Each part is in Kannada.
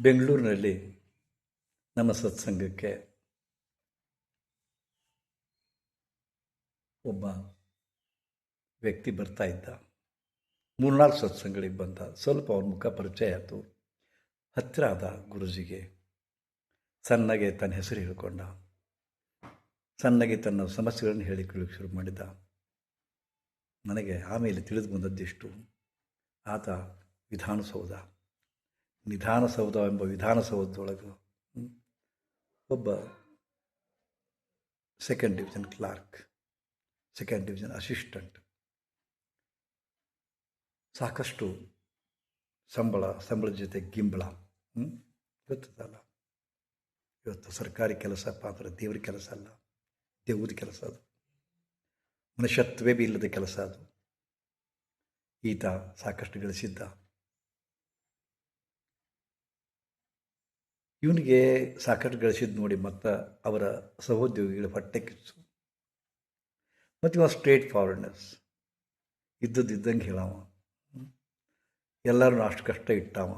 ಬೆಂಗಳೂರಿನಲ್ಲಿ ನಮ್ಮ ಸತ್ಸಂಗಕ್ಕೆ ಒಬ್ಬ ವ್ಯಕ್ತಿ ಬರ್ತಾ ಇದ್ದ. ಮೂರ್ನಾಲ್ಕು ಸತ್ಸಂಗಗಳಿಗೆ ಬಂದ. ಸ್ವಲ್ಪ ಅವ್ರ ಮುಖ ಪರಿಚಯ ಆಯಿತು. ಹತ್ತಿರ ಆದ ಗುರುಜಿಗೆ ಸಣ್ಣಗೆ ತನ್ನ ಹೆಸರು ಹೇಳಿಕೊಂಡ. ಸಣ್ಣಗೆ ತನ್ನ ಸಮಸ್ಯೆಗಳನ್ನು ಹೇಳಿಕೊಳ್ಳಿಕ್ಕೆ ಶುರು ಮಾಡಿದ. ನನಗೆ ಆಮೇಲೆ ತಿಳಿದು ಬಂದದ್ದಿಷ್ಟು ಆತ ವಿಧಾನಸೌಧ. ನಿಧಾನಸೌಧ ಎಂಬ ವಿಧಾನಸೌಧದೊಳಗೆ ಒಬ್ಬ second division clerk second division assistant ಸಾಕಷ್ಟು ಸಂಬಳ, ಸಂಬಳದ ಜೊತೆ ಗಿಂಬಳ ಗೊತ್ತದಲ್ಲ? ಇವತ್ತು ಸರ್ಕಾರಿ ಕೆಲಸಪ್ಪ ಅಂದರೆ ದೇವ್ರ ಕೆಲಸ ಅಲ್ಲ, ದೇವ್ರ ಕೆಲಸ ಅದು. ಮನುಷ್ಯತ್ವೇ ಬಿ ಇಲ್ಲದ ಕೆಲಸ ಅದು. ಈತ ಸಾಕಷ್ಟು ಗಳಿಸಿದ್ದ. ಇವನಿಗೆ ಸಾಕಷ್ಟು ಗಳಿಸಿದ್ದು ನೋಡಿ ಮತ್ತು ಅವರ ಸಹೋದ್ಯೋಗಿಗಳ ಹೊಟ್ಟೆ ಕಿಚ್ಚು ಮತ್ತು ಇವ ಸ್ಟ್ರೇಟ್ ಫಾರ್ವರ್ಡ್ನೆಸ್. ಇದ್ದದ್ದು ಇದ್ದಂಗೆ ಹೇಳವ. ಎಲ್ಲರೂ ಅಷ್ಟು ಕಷ್ಟ ಇಟ್ಟವ.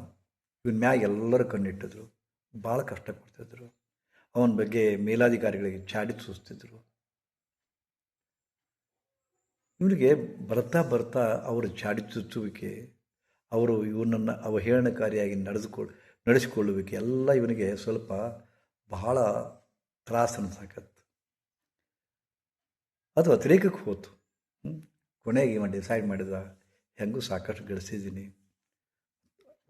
ಇವನ್ ಮ್ಯಾಗ ಎಲ್ಲರೂ ಕಣ್ಣಿಟ್ಟಿದ್ರು. ಭಾಳ ಕಷ್ಟ ಕೊಡ್ತಿದ್ರು ಅವನ ಬಗ್ಗೆ ಮೇಲಾಧಿಕಾರಿಗಳಿಗೆ ಚಾಡಿ ಸೂಸ್ತಿದ್ರು ಇವನಿಗೆ ಬರ್ತಾ ಬರ್ತಾ ಅವರು ಚಾಡಿ ಚುಚ್ಚುವಿಕೆ ಅವರು ಇವನನ್ನು ಅವಹೇಳನಕಾರಿಯಾಗಿ ನಡೆದುಕೊಳ್ಳ ನಡೆಸಿಕೊಳ್ಳುವಿಕೆ ಎಲ್ಲ ಇವನಿಗೆ ಸ್ವಲ್ಪ ಬಹಳ ತ್ರಾಸ ಅನ್ಸಾಕತ್ತು ಅದು ಅತಿರೇಕಕ್ಕೆ ಹೋತು. ಕೊನೆಗೆ ಇವನು ಡಿಸೈಡ್ ಮಾಡಿದ ಹೆಂಗೂ ಸಾಕಷ್ಟು ಗಳಿಸಿದ್ದೀನಿ.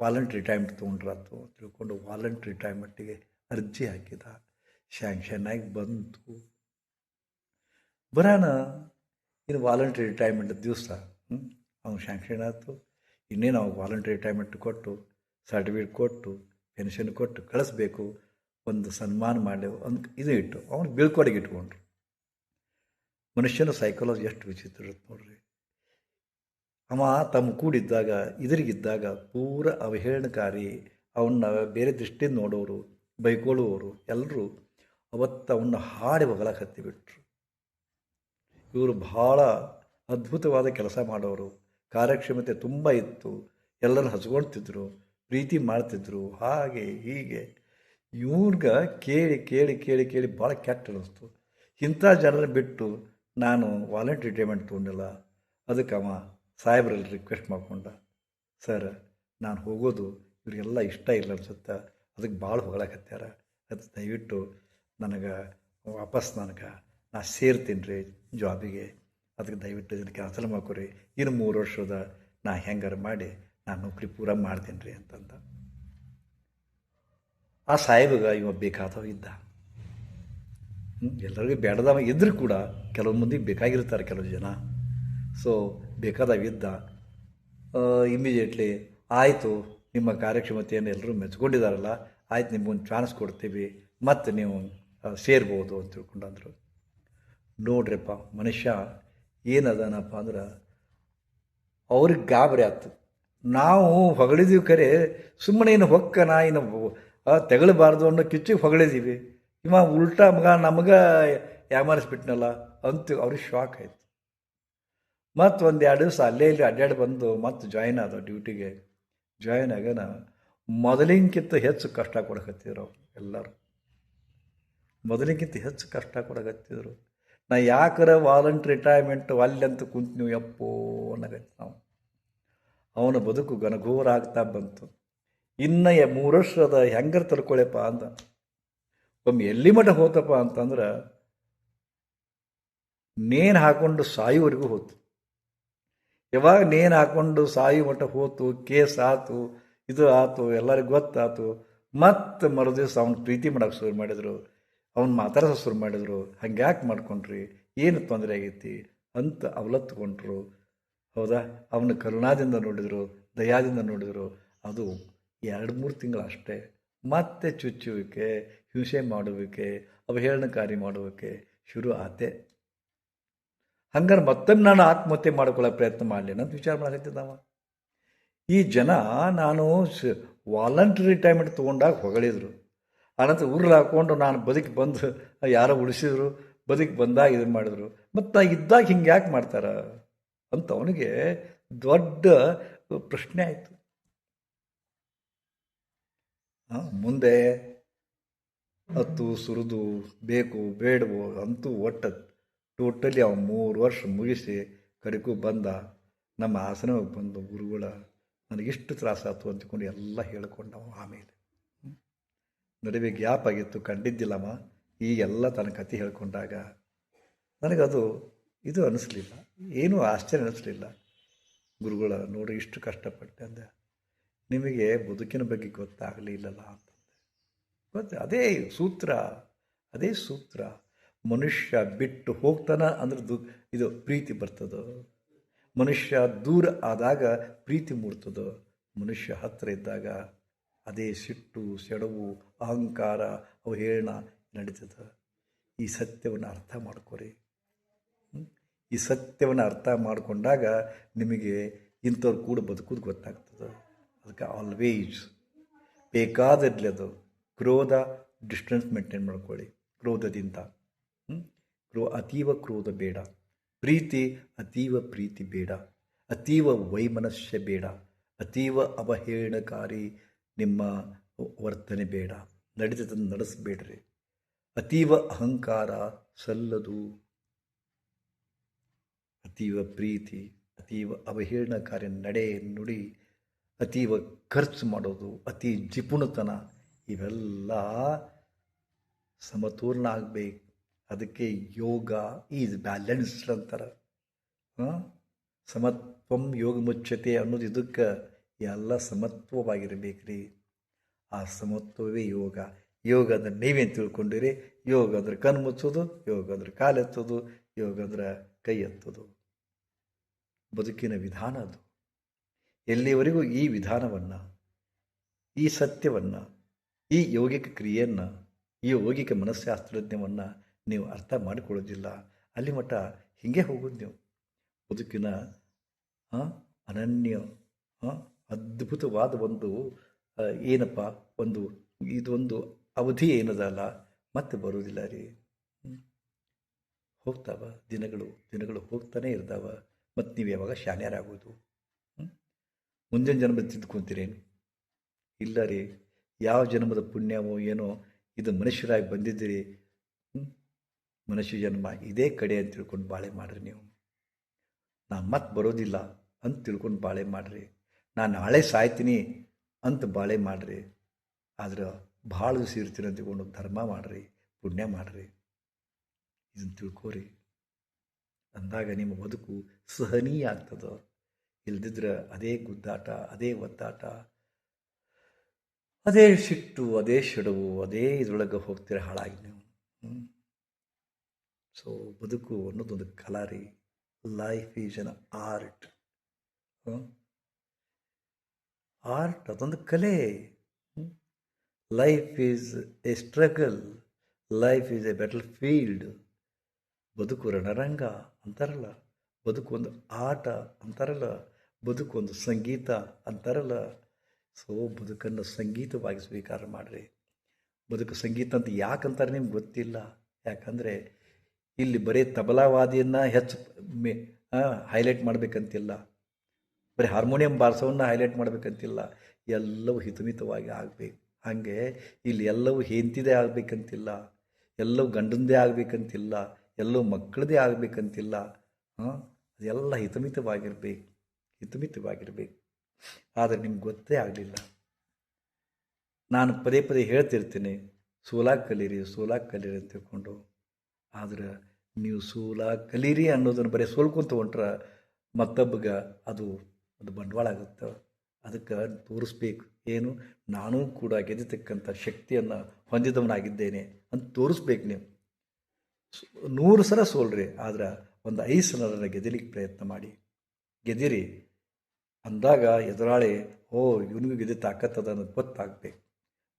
ವಾಲಂಟ್ರಿ ರಿಟೈರ್ಮೆಂಟ್ ತೊಗೊಂಡ್ರಾತು ತಿಳ್ಕೊಂಡು ವಾಲಂಟ್ ರಿಟೈರ್ಮೆಂಟಿಗೆ ಅರ್ಜಿ ಹಾಕಿದ. ಶ್ಯಾಂಕ್ಷನ್ ಆಗಿ ಬಂತು. ಬರೋಣ ಇನ್ನು ವಾಲಂಟ್ರಿ ರಿಟೈರ್ಮೆಂಟ್ ದಿವಸ ಅವ್ನು ಶ್ಯಾಂಕ್ಷನ್ ಆಯಿತು ಇನ್ನೇನು ಅವ್ನು ವಾಲಂಟ್ರಿ ರಿಟೈರ್ಮೆಂಟ್ ಕೊಟ್ಟು ಸರ್ಟಿಫಿಕೇಟ್ ಕೊಟ್ಟು, ಪೆನ್ಷನ್ ಕೊಟ್ಟು ಕಳಿಸ್ಬೇಕು, ಒಂದು ಸನ್ಮಾನ ಮಾಡಿ ಒಂದು ಇದು ಇಟ್ಟು, ಅವನು ಬೀಳ್ಕೊಡೆಗೆ ಇಟ್ಕೊಂಡ್ರು. ಮನುಷ್ಯನ ಸೈಕಾಲಜಿ ಎಷ್ಟು ವಿಚಿತ್ರ ಇರುತ್ತೆ ನೋಡ್ರಿ. ಅವ ತಮ್ಮ ಕೂಡಿದ್ದಾಗ, ಇದರಿಗಿದ್ದಾಗ ಪೂರ ಅವಹೇಳನಕಾರಿ ಅವನ್ನ ಬೇರೆ ದೃಷ್ಟಿಯಿಂದ ನೋಡೋರು, ಬೈಕೊಳ್ಳುವವರು ಎಲ್ಲರೂ ಅವತ್ತು ಅವನ್ನ ಹಾಡಿ ಹೊಗಳಕ್ಕೆ ಹತ್ತಿಬಿಟ್ರು ಇವರು ಬಹಳ ಅದ್ಭುತವಾದ ಕೆಲಸ ಮಾಡೋರು, ಕಾರ್ಯಕ್ಷಮತೆ ತುಂಬ ಇತ್ತು, ಎಲ್ಲರೂ ಹಚ್ಕೊಳ್ತಿದ್ರು ಪ್ರೀತಿ ಮಾಡ್ತಿದ್ರು, ಹಾಗೆ, ಹೀಗೆ. ಇವ್ರಿಗೆ ಕೇಳಿ ಕೇಳಿ ಕೇಳಿ ಕೇಳಿ ಭಾಳ ಕೆಟ್ಟ ಅನ್ನಿಸ್ತು ಇಂಥ ಜನರ ಬಿಟ್ಟು ನಾನು ವಾಲಂಟ್ರಿ ರಿಟೈರ್ಮೆಂಟ್ ತೊಗೊಂಡಿಲ್ಲ. ಅದಕ್ಕೆ ಅವ ಸಾಹೇಬ್ರಲ್ಲಿ ರಿಕ್ವೆಸ್ಟ್ ಮಾಡಿಕೊಂಡ, ಸರ್, ನಾನು ಹೋಗೋದು ಇವರಿಗೆಲ್ಲ ಇಷ್ಟ ಇಲ್ಲ ಅನ್ಸುತ್ತೆ. ಅದಕ್ಕೆ ಭಾಳ ಹೊಗಳಕತ್ಯಾರ. ಅದು ದಯವಿಟ್ಟು ನನಗೆ ವಾಪಸ್ ನನಗೆ ನಾ ಸೇರ್ತೀನಿ ರೀ ಜಾಬಿಗೆ. ಅದಕ್ಕೆ ದಯವಿಟ್ಟು ಇದನ್ನು ಕ್ಯಾನ್ಸಲ್ ಮಾಡ್ಕೊರಿ. ಇನ್ನು ಮೂರು ವರ್ಷದ ನಾ ಹೆಂಗಾರು ಮಾಡಿ ನಾನು ನೌಕರಿ ಪೂರ ಮಾಡ್ತೀನಿ ರೀ ಅಂತಂದ. ಆ ಸಾಹೇಬಗ ಇವ ಬೇಕಾದವ ಇದ್ದ. ಎಲ್ಲರಿಗೂ ಬೇಡದವ ಇದ್ರೂ ಕೂಡ ಕೆಲವು ಮಂದಿಗೆ ಬೇಕಾಗಿರ್ತಾರೆ ಕೆಲವು ಜನ. ಸೊ ಬೇಕಾದವ ಇದ್ದ. ಇಮಿಡಿಯೇಟ್ಲಿ ಆಯಿತು, ನಿಮ್ಮ ಕಾರ್ಯಕ್ಷಮತೆಯನ್ನು ಎಲ್ಲರೂ ಮೆಚ್ಕೊಂಡಿದ್ದಾರಲ್ಲ ಆಯ್ತು ನಿಮಗೊಂದು ಚಾನ್ಸ್ ಕೊಡ್ತೀವಿ, ಮತ್ತು ನೀವು ಸೇರ್ಬೋದು ಅಂತ ತಿಳ್ಕೊಂಡಂದರು ನೋಡ್ರಿಪ್ಪ ಮನುಷ್ಯ ಏನದನಪ್ಪ ಅಂದ್ರೆ, ಅವ್ರಿಗೆ ಗಾಬರಿ ಆಯ್ತು ನಾವು ಹೊಗಳಿದೀವಿ ಕರೆ, ಸುಮ್ಮನೆ ಇನ್ನು ಹೊಕ್ಕ ಇನ್ನು ತೆಗಳಬಾರ್ದು ಅನ್ನೋ ಕಿಚ್ಚಿಗೆ ಹೊಗಳಿದ್ದೀವಿ ಇವ ಉಲ್ಟಾ ಮಗ ನಮಗೆ ಯಾಮಾರಿಸ್ಬಿಟ್ನಲ್ಲ, ಅಂತ ಅವ್ರಿಗೆ ಶಾಕ್ ಆಯಿತು. ಮತ್ತು ಒಂದು ಎರಡು ದಿವಸ ಅಲ್ಲೇ ಇಲ್ಲಿ ಅಡ್ಡಾಡಿ ಬಂದು ಮತ್ತೆ ಜಾಯಿನ್ ಆದ ಡ್ಯೂಟಿಗೆ ಜಾಯಿನ್ ಆಗನ ಮೊದಲಿಂಗಿಂತ ಹೆಚ್ಚು ಕಷ್ಟ ಕೊಡಕತ್ತಿದ್ರು ಅವ್ರು ಎಲ್ಲರೂ. ಮೊದಲಿಗಿಂತ ಹೆಚ್ಚು ಕಷ್ಟ ಕೊಡಕತ್ತಿದ್ರು. ನಾ ಯಾಕರ ವಾಲಂಟ್ ರಿಟೈರ್ಮೆಂಟ್ ಅಲ್ಲಿ ಅಂತ ಕುಂತ ನೀವು ಯಪ್ಪೋ ಅನ್ನಗತ್ತೆ ನಾವು. ಅವನ ಬದುಕು ಘನಘೋರ ಆಗ್ತಾ ಬಂತು. ಇನ್ನು ಮೂರು ವರ್ಷದ ಹೆಂಗರ್ ತಡ್ಕೊಳೆಪ್ಪ ಅಂತ. ಒಮ್ಮೆ ಎಲ್ಲಿ ಮಠ ಹೋತಪ್ಪ ಅಂತಂದ್ರೆ ನೇಣು ಹಾಕೊಂಡು ಸಾಯುವರೆಗೂ ಹೋತು. ಯಾವಾಗ ನೇಣು ಹಾಕೊಂಡು ಸಾಯು ಮಠ ಹೋತು, ಕೇಸ್ ಆತು, ಇದು ಆತು, ಎಲ್ಲರಿಗೂ ಗೊತ್ತಾತು, ಮತ್ತೆ ಮರುದಿವಸ ಅವ್ನ ಪ್ರೀತಿ ಮಾಡೋಕೆ ಶುರು ಮಾಡಿದರು, ಅವ್ನು ಮಾತಾಡೋಕೆ ಶುರು ಮಾಡಿದರು ಹಂಗೆ ಮಾಡ್ಕೊಂಡ್ರಿ, ಏನು ತೊಂದರೆ ಆಗೈತಿ ಅಂತ ಅವಲತ್ತುಕೊಂಡ್ರು ಹೌದಾ? ಅವನ ಕರುಣಾದಿಂದ ನೋಡಿದರು, ದಯಾದಿಂದ ನೋಡಿದರು, ಅದು ಎರಡು ಮೂರು ತಿಂಗಳು ಅಷ್ಟೇ ಮತ್ತೆ ಚುಚ್ಚುವಿಕೆ, ಹಿಂಸೆ ಮಾಡುವಿಕೆ, ಅವಹೇಳನಕಾರಿ ಮಾಡುವಿಕೆ ಶುರು ಆತೆ. ಹಂಗಾರೆ ಮತ್ತೊಮ್ಮೆ ನಾನು ಆತ್ಮಹತ್ಯೆ ಮಾಡ್ಕೊಳ್ಳೋ ಪ್ರಯತ್ನ ಮಾಡಲಿ ಅಂತ ವಿಚಾರ ಮಾಡಕತ್ತಿದ್ದಾವ ಈ ಜನ ನಾನು ವಾಲಂಟ್ರಿ ರಿಟೈರ್ಮೆಂಟ್ ತೊಗೊಂಡಾಗ ಹೊಗಳಿದ್ರು. ಆನಂತರ ಊರಲ್ಲಿ ಹಾಕ್ಕೊಂಡು ನಾನು ಬದುಕಿ ಬಂದು ಯಾರೋ ಉಳಿಸಿದ್ರು, ಬದುಕಿ ಬಂದಾಗ ಇದನ್ನು ಮಾಡಿದ್ರು. ಮತ್ತು ಇದ್ದಾಗ ಹಿಂಗೆ ಯಾಕೆ ಮಾಡ್ತಾರ? ಅಂತ ಅವನಿಗೆ ದೊಡ್ಡ ಪ್ರಶ್ನೆ ಆಯಿತು. ಮುಂದೆ ಹತ್ತು ಸುರಿದು ಬೇಕು ಬೇಡವೋ ಅಂತೂ ಒಟ್ಟು ಟೋಟಲಿ ಅವ ಮೂರು ವರ್ಷ ಮುಗಿಸಿ ಕಡೆಗೂ ಬಂದ. ನಮ್ಮ ಆಸನಕ್ಕೆ ಬಂದ ಗುರುಗಳ ನನಗಿಷ್ಟು ತ್ರಾಸಾತು ಅಂತಕೊಂಡು ಎಲ್ಲ ಹೇಳ್ಕೊಂಡವ ಆಮೇಲೆ. ನಡುವೆ ಗ್ಯಾಪ್ ಆಗಿತ್ತು, ಕಂಡಿದ್ದಿಲ್ಲಮ್ಮ. ಈಗೆಲ್ಲ ತನ್ನ ಕತೆ ಹೇಳ್ಕೊಂಡಾಗ ನನಗದು ಇದು ಅನ್ನಿಸ್ಲಿಲ್ಲ ಏನೂ ಆಶ್ಚರ್ಯ ಅನ್ನಿಸ್ಲಿಲ್ಲ ಗುರುಗಳ ನೋಡಿ ಇಷ್ಟು ಕಷ್ಟಪಟ್ಟೆ ಅಂದೆ, ನಿಮಗೆ ಬದುಕಿನ ಬಗ್ಗೆ ಗೊತ್ತಾಗಲಿಲ್ಲಲ್ಲ ಅಂತಂದೆ. ಗೊತ್ತ, ಅದೇ ಸೂತ್ರ ಅದೇ ಸೂತ್ರ. ಮನುಷ್ಯ ಬಿಟ್ಟು ಹೋಗ್ತಾನ ಅಂದ್ರೆ ದು, ಇದು ಪ್ರೀತಿ ಬರ್ತದೋ? ಮನುಷ್ಯ ದೂರ ಆದಾಗ ಪ್ರೀತಿ ಮೂಡ್ತದೋ? ಮನುಷ್ಯ ಹತ್ತಿರ ಇದ್ದಾಗ ಅದೇ ಸಿಟ್ಟು, ಸೆಡವು, ಅಹಂಕಾರ, ಅವಹೇಳನ ನಡೀತದೆ. ಈ ಸತ್ಯವನ್ನು ಅರ್ಥ ಮಾಡ್ಕೊರಿ? ಈ ಸತ್ಯವನ್ನು ಅರ್ಥ ಮಾಡಿಕೊಂಡಾಗ ನಿಮಗೆ ಇಂಥವ್ರು ಕೂಡ ಬದುಕೋದು ಗೊತ್ತಾಗ್ತದೆ. ಅದಕ್ಕೆ ಆಲ್ವೇಸ್ ಬೇಕಾದಲ್ಲಿ ಅದು. ಕ್ರೋಧ ಡಿಸ್ಟೆನ್ಸ್ ಮೇಂಟೈನ್ ಮಾಡ್ಕೊಳ್ಳಿ. ಕ್ರೋಧದಿಂದ? ಕ್ರೋ, ಅತೀವ ಕ್ರೋಧ ಬೇಡ. ಪ್ರೀತಿ, ಅತೀವ ಪ್ರೀತಿ ಬೇಡ. ಅತೀವ ವೈಮನಸ್ಯ ಬೇಡ. ಅತೀವ ಅವಹೇಳನಕಾರಿ ನಿಮ್ಮ ವರ್ತನೆ ಬೇಡ. ನಡೆದದನ್ನು ನಡೆಸಬೇಡ್ರಿ. ಅತೀವ ಅಹಂಕಾರ ಸಲ್ಲದು. ಅತೀವ ಪ್ರೀತಿ, ಅತೀವ ಅವಹೇಳನಕಾರಿ ನಡೆ ನುಡಿ, ಅತೀವ ಖರ್ಚು ಮಾಡೋದು, ಅತಿ ಜಿಪುಣತನ, ಇವೆಲ್ಲ ಸಮತೋಲನ ಆಗಬೇಕು ಅದಕ್ಕೆ ಯೋಗ ಈಸ್ ಬ್ಯಾಲೆನ್ಸ್ಡ್ ಅಂತಾರೆ. ಸಮತ್ವಂ ಯೋಗ ಮುಚ್ಚತೆ ಅನ್ನೋದು ಇದಕ್ಕೆ ಎಲ್ಲ ಸಮತ್ವವಾಗಿರಬೇಕ್ರಿ. ಆ ಸಮತ್ವವೇ ಯೋಗ. ಯೋಗ ಅಂದ್ರೆ ನೀವೇನು ತಿಳ್ಕೊಂಡಿರಿ? ಯೋಗ ಅಂದ್ರೆ ಕಣ್ಣು ಮುಚ್ಚೋದು ಯೋಗ ಅಂದ್ರೆ ಕಾಲೆತ್ತೋದು ಯೋಗ ಅಂದ್ರೆ ಕೈ ಎತ್ತೋದು. ಬದುಕಿನ ವಿಧಾನ ಅದು. ಎಲ್ಲಿಯವರೆಗೂ ಈ ವಿಧಾನವನ್ನು, ಈ ಸತ್ಯವನ್ನು, ಈ ಯೋಗಿಕ ಕ್ರಿಯೆಯನ್ನು, ಈ ಯೋಗಿಕ ಮನಸ್ಸಾಸ್ತ್ರಜ್ಞವನ್ನು ನೀವು ಅರ್ಥ ಮಾಡಿಕೊಳ್ಳೋದಿಲ್ಲ, ಅಲ್ಲಿ ಮಟ್ಟ ಹೀಗೆ ಹೋಗೋದು ನೀವು. ಬದುಕಿನ ಅನನ್ಯ ಅದ್ಭುತವಾದ ಒಂದು ಏನಪ್ಪ, ಒಂದು, ಇದೊಂದು ಅವಧಿ ಏನದಲ್ಲ, ಮತ್ತೆ ಬರೋದಿಲ್ಲ ರೀ. ಹೋಗ್ತಾವ, ದಿನಗಳು ದಿನಗಳು ಹೋಗ್ತಾನೆ ಇರ್ತಾವ. ಮತ್ತು ನೀವು ಯಾವಾಗ ಶಾನ್ಯರಾಗೋದು? ಮುಂದಿನ ಜನ್ಮದ ತಿದ್ದುಕೊಂತೀರೇನು ಇಲ್ಲ ರೀ. ಯಾವ ಜನ್ಮದ ಪುಣ್ಯವೋ ಏನೋ ಇದು ಮನುಷ್ಯರಾಗಿ ಬಂದಿದ್ದೀರಿ? ಮನುಷ್ಯ ಜನ್ಮ ಇದೇ ಕಡೆ ಅಂತ ತಿಳ್ಕೊಂಡು ಬಾಳೆ ಮಾಡಿರಿ ನೀವು. ನಾನು ಮತ್ತೆ ಬರೋದಿಲ್ಲ ಅಂತ ತಿಳ್ಕೊಂಡು ಬಾಳೆ ಮಾಡಿರಿ. ನಾನು ನಾಳೆ ಸಾಯ್ತೀನಿ ಅಂತ ಬಾಳೆ ಮಾಡಿರಿ. ಆದ್ರೆ ಭಾಳ ದಿವಸ ಇರ್ತೀನಿ ಅಂತ ತಿಳ್ಕೊಂಡು ಧರ್ಮ ಮಾಡಿರಿ, ಪುಣ್ಯ ಮಾಡಿರಿ. ಇದನ್ನು ತಿಳ್ಕೋರಿ. ಅಂದಾಗ ನಿಮ್ಮ ಬದುಕು ಸಹನೀಯ ಆಗ್ತದೆ ಇಲ್ದಿದ್ರೆ ಅದೇ ಗುದ್ದಾಟ, ಅದೇ ಒದ್ದಾಟ, ಅದೇ ಸಿಟ್ಟು, ಅದೇ ಸಿಡುವು, ಅದೇ ಇದ್ರೊಳಗೆ ಹೋಗ್ತೀರ ಹಾಳಾಗಿ ನೀವು. ಸೊ ಬದುಕು ಅನ್ನೋದೊಂದು ಕಲಾ ರೀ. Life is an art art ಅದೊಂದು ಕಲೆ. Life is a struggle life is a battlefield ಬದುಕು ರಣರಂಗ. ಅಂತಾರಲ್ಲ, ಬದುಕು ಒಂದು ಆಟ ಅಂತಾರಲ್ಲ, ಬದುಕು ಒಂದು ಸಂಗೀತ ಅಂತಾರಲ್ಲ. ಸೊ ಬದುಕನ್ನು ಸಂಗೀತವಾಗಿ ಸ್ವೀಕಾರ ಮಾಡಿರಿ. ಬದುಕು ಸಂಗೀತ ಅಂತ ಯಾಕಂತಾರೆ ನಿಮ್ಗೆ ಗೊತ್ತಿಲ್ಲ? ಯಾಕಂದರೆ ಇಲ್ಲಿ ಬರೀ ತಬಲಾವಾದಿಯನ್ನು ಹೆಚ್ಚು ಮೇ ಹೈಲೈಟ್ ಮಾಡಬೇಕಂತಿಲ್ಲ. ಬರೀ ಹಾರ್ಮೋನಿಯಂ ಬಾರಿಸೋನ್ನ ಹೈಲೈಟ್ ಮಾಡಬೇಕಂತಿಲ್ಲ. ಎಲ್ಲವೂ ಹಿತಮಿತವಾಗಿ ಆಗಬೇಕು. ಹಾಗೆ ಇಲ್ಲಿ ಎಲ್ಲವೂ ಹೆಂತಿದೆ ಆಗಬೇಕಂತಿಲ್ಲ. ಎಲ್ಲವೂ ಗಂಡಂದೇ ಆಗಬೇಕಂತಿಲ್ಲ. ಎಲ್ಲವೂ ಮಕ್ಕಳದೇ ಆಗಬೇಕಂತಿಲ್ಲ. ಅದೆಲ್ಲ ಹಿತಮಿತವಾಗಿರ್ಬೇಕು. ಹಿತಮಿತವಾಗಿರ್ಬೇಕು. ಆದರೆ ನಿಮ್ಗೆ ಗೊತ್ತೇ ಆಗಲಿಲ್ಲ. ನಾನು ಪದೇ ಪದೇ ಹೇಳ್ತಿರ್ತೀನಿ ಸೋಲಾಗಿ ಕಲೀರಿ ಸೋಲಾಗಿ ಕಲೀರಿ ಅಂತ ತಿಳ್ಕೊಂಡು ಆದರೆ ನೀವು ಸೋಲಾಗಿ ಕಲೀರಿ ಅನ್ನೋದನ್ನು ಬರೀ ಸೋಲ್ಕೊಂತ ಹೊಂಟ್ರೆ ಮತ್ತೊಬ್ಬಗ ಅದು ಅದು ಬಂಡವಾಳ ಆಗುತ್ತೆ. ಅದಕ್ಕೆ ತೋರಿಸ್ಬೇಕು. ಏನು? ನಾನೂ ಕೂಡ ಗೆದ್ದತಕ್ಕಂಥ ಶಕ್ತಿಯನ್ನು ಹೊಂದಿದವನಾಗಿದ್ದೇನೆ ಅಂತ ತೋರಿಸ್ಬೇಕು ನೀವು. ನೂರು ಸಲ ಸೋಲ್ರಿ, ಆದ್ರೆ ಒಂದು ಐದು ಸಲ ಗೆದಿಲಿಕ್ಕೆ ಪ್ರಯತ್ನ ಮಾಡಿ. ಗೆದಿರಿ. ಅಂದಾಗ ಎದುರಾಳಿ, ಓ, ಇವನಿಗೂ ಗೆದ್ದ ತಾಕತ್ತದ ಅನ್ನೋದು ಗೊತ್ತಾಗಬೇಕು.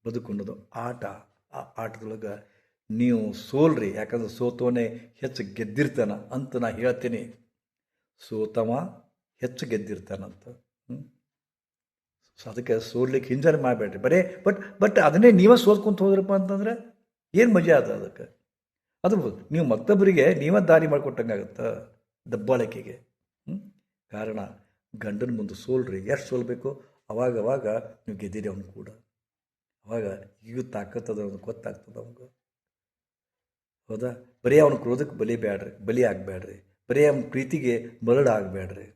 ಬದುಕೊಂಡದು ಆಟ. ಆ ಆಟದೊಳಗೆ ನೀವು ಸೋಲ್ರಿ, ಯಾಕಂದ್ರೆ ಸೋತವನೇ ಹೆಚ್ಚು ಗೆದ್ದಿರ್ತಾನ ಅಂತ ನಾ ಹೇಳ್ತೀನಿ. ಸೋತವ ಹೆಚ್ಚು ಗೆದ್ದಿರ್ತಾನಂತ ಹ್ಞೂ ಸೊ ಅದಕ್ಕೆ ಸೋಲ್ಲಿಕ್ಕೆ ಹಿಂಜರಿ ಮಾಡಬೇಡ್ರಿ. ಬರೇ, ಬಟ್ ಬಟ್ ಅದನ್ನೇ ನೀವೇ ಸೋತ್ಕೊಂತ ಹೋದ್ರಪ್ಪ ಅಂತಂದ್ರೆ ಏನು ಮಜಾ ಅದ ಅದಕ್ಕೆ? ಅದು ನೀವು ಮತ್ತೊಬ್ಬರಿಗೆ ನೀವೇ ದಾರಿ ಮಾಡಿಕೊಟ್ಟಂಗಾಗುತ್ತೆ ದಬ್ಬಾಳಿಕೆಗೆ? ಕಾರಣ, ಗಂಡನ ಮುಂದೆ ಸೋಲ್ರಿ. ಎಷ್ಟು ಸೋಲ್ಬೇಕು? ಅವಾಗ ಅವಾಗ ನೀವು ಗೆದ್ದಿರಿ ಅವನು ಕೂಡ. ಅವಾಗ ಈಗ ತಾಕತ್ತದ ಅವ್ನು ಗೊತ್ತಾಗ್ತದೆ ಅವ್ನಿಗೆ. ಹೌದಾ? ಬರೀ ಅವನ ಕ್ರೋಧಕ್ಕೆ ಬಲಿ ಬೇಡ್ರಿ ಬಲಿ ಆಗಬೇಡ್ರಿ ಬರೀ ಅವನ ಪ್ರೀತಿಗೆ ಮರಳು ಆಗಬೇಡ್ರಿ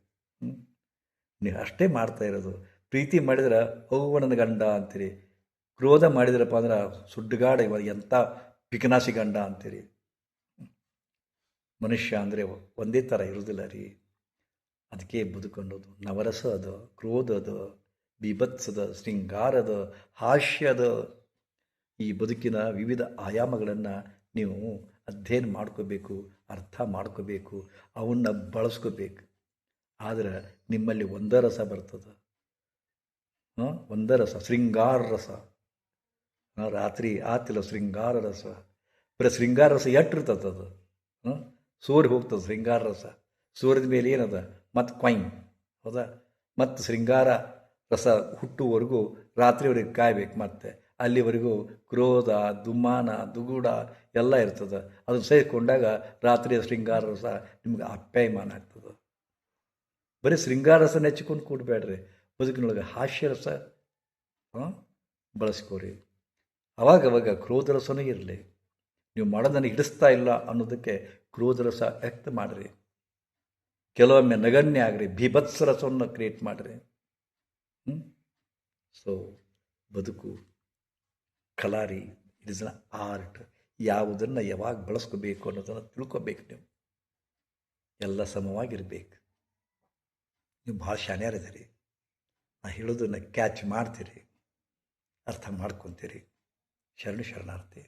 ನೀವು ಅಷ್ಟೇ ಮಾಡ್ತಾ ಇರೋದು. ಪ್ರೀತಿ ಮಾಡಿದ್ರೆ ಹೋಗುವ ನನ್ನ ಗಂಡ ಅಂತೀರಿ. ಕ್ರೋಧ ಮಾಡಿದ್ರಪ್ಪ ಅಂದ್ರೆ ಸುಡ್ಡುಗಾಡ ಇವಾಗ ಎಂಥ ಪಿಕನಾಸಿ ಗಂಡ ಅಂತೀರಿ. ಮನುಷ್ಯ ಅಂದರೆ ಒಂದೇ ಥರ ಇರೋದಿಲ್ಲ ರೀ. ಅದಕ್ಕೆ ಬದುಕೊಂಡೋದು ನವರಸ ಅದು, ಕ್ರೋಧ ಅದು, ಬಿಭತ್ಸದ, ಶೃಂಗಾರದ, ಹಾಸ್ಯದ ಈ ಬದುಕಿನ ವಿವಿಧ ಆಯಾಮಗಳನ್ನು ನೀವು ಅಧ್ಯಯನ ಮಾಡ್ಕೋಬೇಕು, ಅರ್ಥ ಮಾಡ್ಕೋಬೇಕು, ಅವನ್ನ ಬಳಸ್ಕೋಬೇಕು. ಆದರೆ ನಿಮ್ಮಲ್ಲಿ ಒಂದೇ ರಸ ಬರ್ತದೆ. ಒಂದೇ ರಸ, ಶೃಂಗಾರ ರಸ. ರಾತ್ರಿ ಆತಿಲ್ಲ ಶೃಂಗಾರ ರಸ. ಬರೀ ಶೃಂಗಾರ ರಸ ಎಟ್ಟಿರ್ತದೆ ಅದು? ಹ್ಞೂ ಸೂರ್ಯ ಹೋಗ್ತದೆ ಶೃಂಗಾರ ರಸ. ಸೂರ್ಯದ ಮೇಲೆ ಏನದ? ಮತ್ತು ಕ್ವೈನ್ ಹೌದಾ? ಮತ್ತು ಶೃಂಗಾರ ರಸ ಹುಟ್ಟುವರೆಗೂ ರಾತ್ರಿವರೆಗೆ ಕಾಯ್ಬೇಕು ಮತ್ತೆ. ಅಲ್ಲಿವರೆಗೂ ಕ್ರೋಧ, ದುಮ್ಮಾನ, ದುಗುಡ ಎಲ್ಲ ಇರ್ತದೆ. ಅದನ್ನು ಸೇರಿಕೊಂಡಾಗ ರಾತ್ರಿಯ ಶೃಂಗಾರ ರಸ ನಿಮ್ಗೆ ಅಪ್ಯಾಯಮಾನ ಆಗ್ತದೆ. ಬರೀ ಶೃಂಗಾರ ರಸ ನೆಚ್ಚಿಕೊಂಡು ಕೂಡಬೇಡ್ರಿ. ಬದುಕಿನೊಳಗೆ ಹಾಸ್ಯ ರಸ ಹಾಂ ಬಳಸ್ಕೋರಿ. ಅವಾಗ ಅವಾಗ ಕ್ರೋಧ ರಸನೂ ಇರಲಿ. ನೀವು ಮಾಡೋದನ್ನು ಹಿಡಿಸ್ತಾ ಇಲ್ಲ ಅನ್ನೋದಕ್ಕೆ ಕ್ರೋಧ ರಸ ವ್ಯಕ್ತ ಮಾಡಿರಿ. ಕೆಲವೊಮ್ಮೆ ನಗಣ್ಯ ಆಗ್ರಿ ರಸವನ್ನು ಕ್ರಿಯೇಟ್ ಮಾಡಿರಿ. ಸೊ ಬದುಕು, ಕಲಾರಿ ಇಟ್ ಇಸ್ ಅನ್ ಆರ್ಟ್ ಯಾವುದನ್ನು ಯಾವಾಗ ಬಳಸ್ಕೋಬೇಕು ಅನ್ನೋದನ್ನು ತಿಳ್ಕೊಬೇಕು ನೀವು. ಎಲ್ಲ ಸಮವಾಗಿರಬೇಕು. ನೀವು ಭಾಳ ಶಾನ್ಯಾರಿದ್ದೀರಿ ನಾ ಹೇಳೋದನ್ನು ಕ್ಯಾಚ್ ಮಾಡ್ತೀರಿ. ಅರ್ಥ ಮಾಡ್ಕೊತೀರಿ. ಶರಣು ಶರಣಾರ್ಥಿ